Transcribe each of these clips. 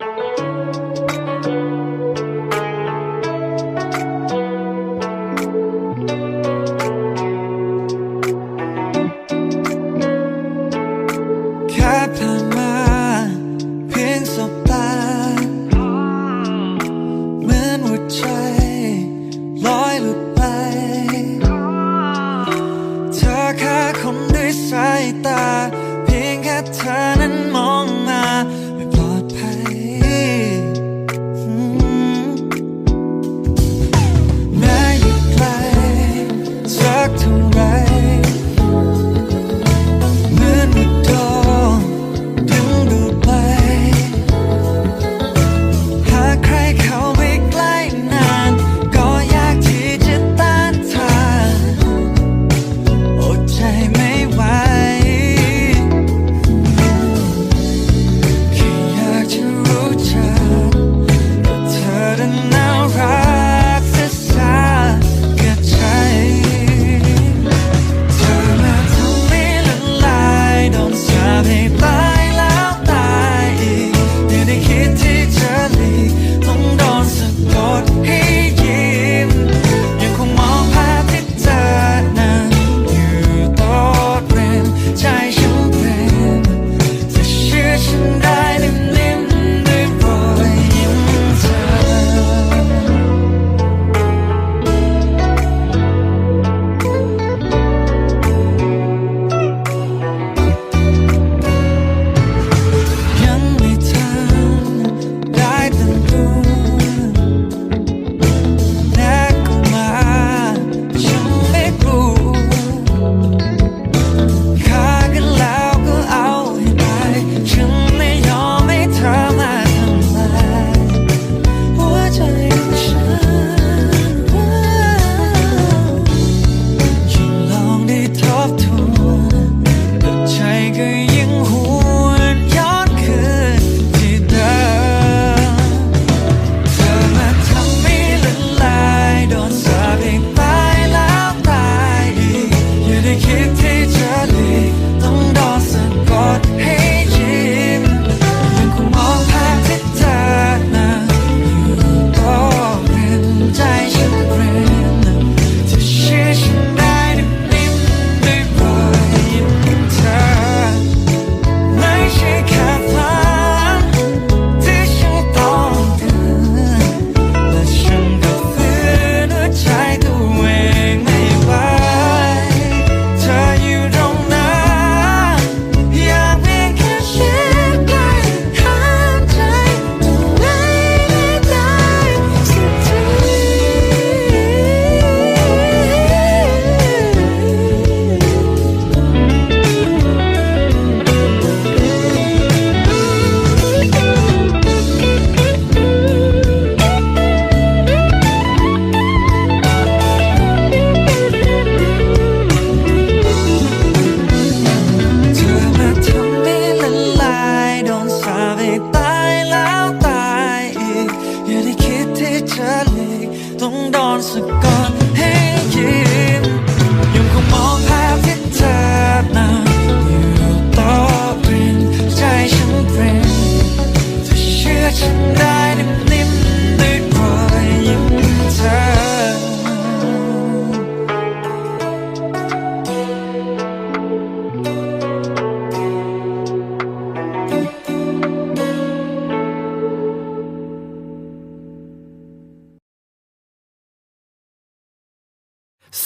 you.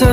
ฉั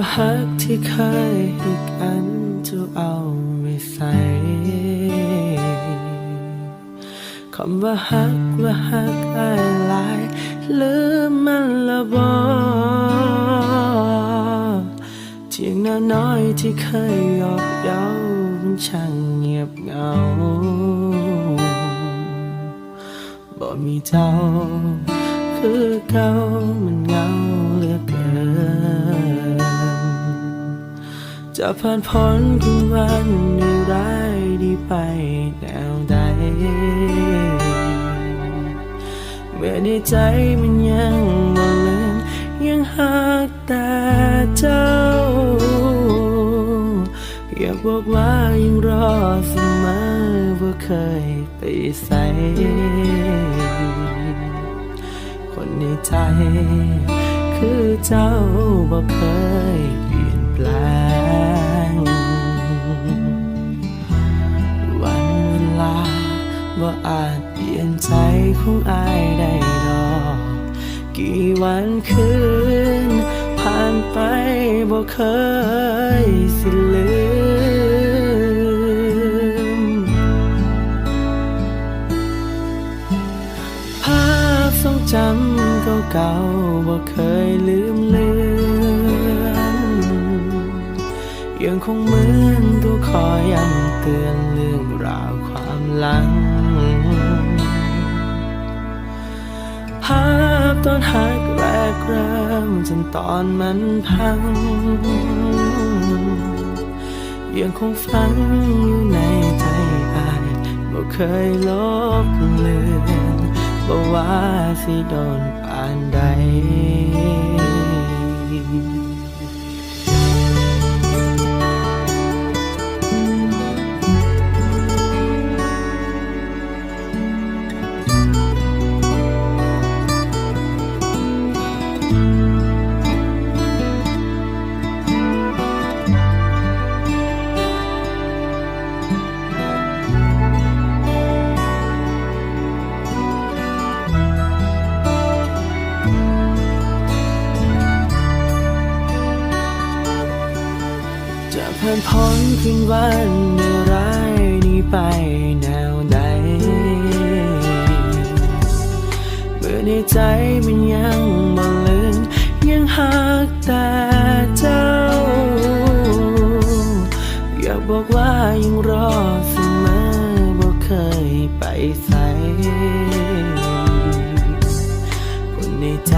คำว่าฮักที่เคยอีกอันจะเอาไม่ใส่คำว่าฮักว่าฮักอะไรลืมมันละบอเทียงนาน้อยที่เคยหยอกเย้ามันช่างเงียบเหงาบ่มีเจ้า คือเก่ามันเหงาเหลือเกิน จะผ่านพ้นคืนวันในร้ายดีไปแนวใด เมื่อในใจมันยังบ่ลืมยังหักแต่เจ้า อย่าบอกว่ายังรอเสมอว่าเคยไปใส่คนในใจคือเจ้าบ่เคยเปลี่ยนแปลง บ่อาจเปลี่ยนใจของอายได้ดอก กี่วันคืน ผ่านไปบ่เคยสิลืม ภาพทรงจำเก่าๆบ่เคยลืมเลือนยังคงเหมือนตัวคอยย้ำเตือนเรื่องราวความหลัง พตอนหักแรกเริ่มจนตอนมันพัง ยังคงฝังอยู่ในใจอายบ่เคยลบเลือนบ่ว่าสิโดนปานใด เมื่อในใจมันยังบ่ลืมยังหักแต่เจ้า อยากบอกว่ายังรอเสมอบ่เคยไปใส่คนในใจ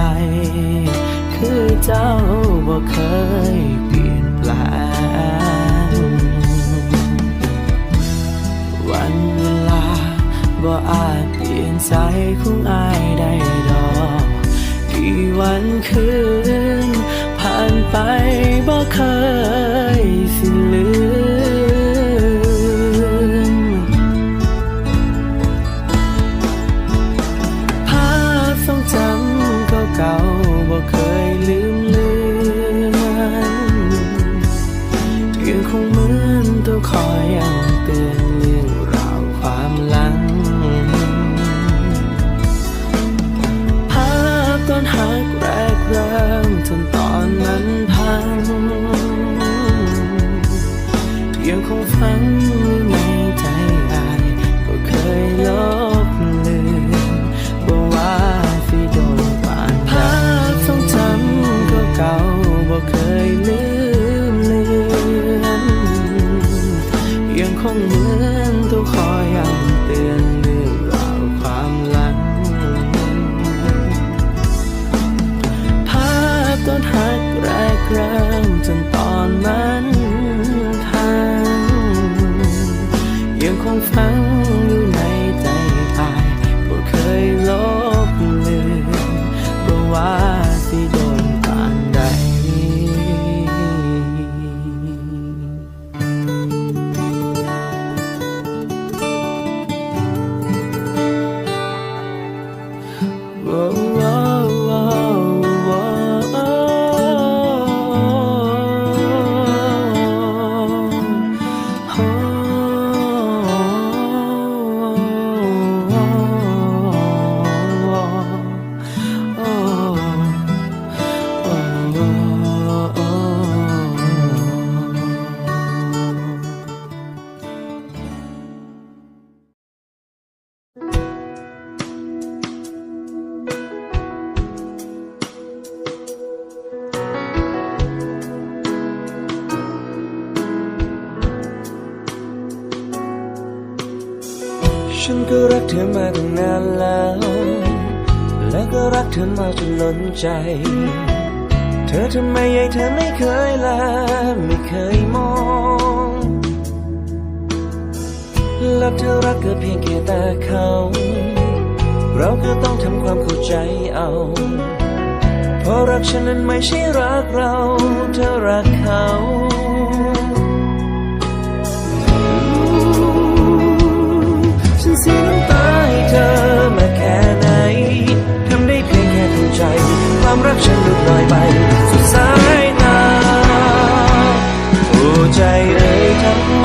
คือเจ้าบ่เคย บ่อาจเปลี่ยนใจของอายได้ดอก กี่วันคืน ยังคงฝังในใจอายก็เคยลบเลือนบ่ว่าสิโดนปานภาพทรงจำเก่าๆบ่เคยลืมเลือนยังคงเหมือนตัวคอยย้ำเตือนเรื่องราวความหลังภาพตอนหักแรกเริ่ม จ เธอทำไมยัยเธอไม่เคยละไม่เคยมองและเธอรักก็เพียงแค่ตาเขา เราก็ต้องทำความเข้าใจเอาเพราะรักฉันนั้นไม่ใช่รักเรา เธอรักเขาฉันเสียน้ำตาให้เธอมาแค่ไหน ใจ ความรักฉันหลุดลอยไปสุดสายตาหัวใจเลยทั้ง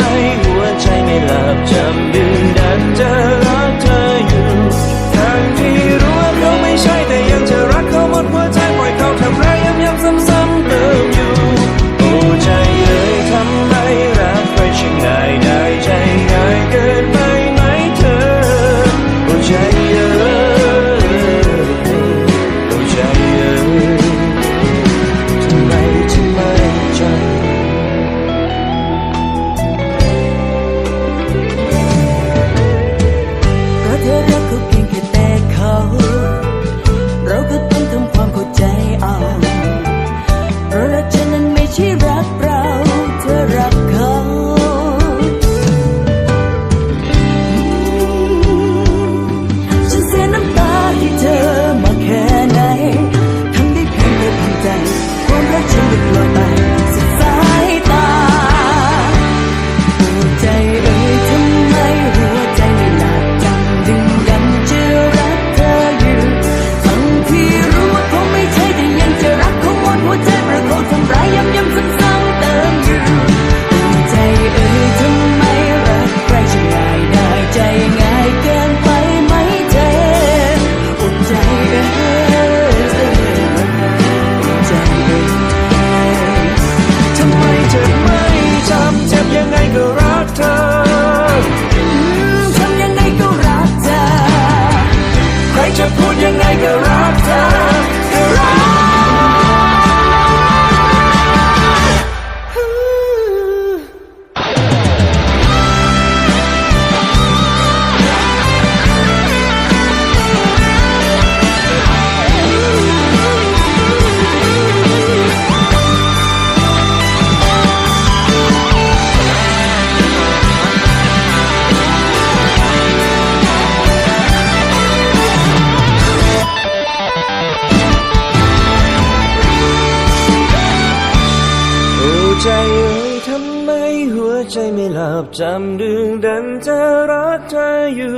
ักเธออยู่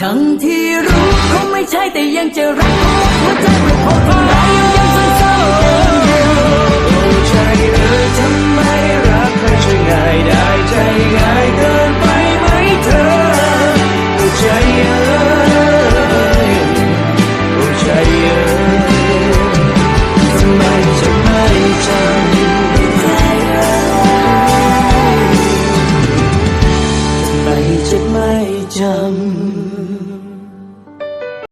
ทั้งที่รู้เขาไม่ใช่แต่ยังจะรักหั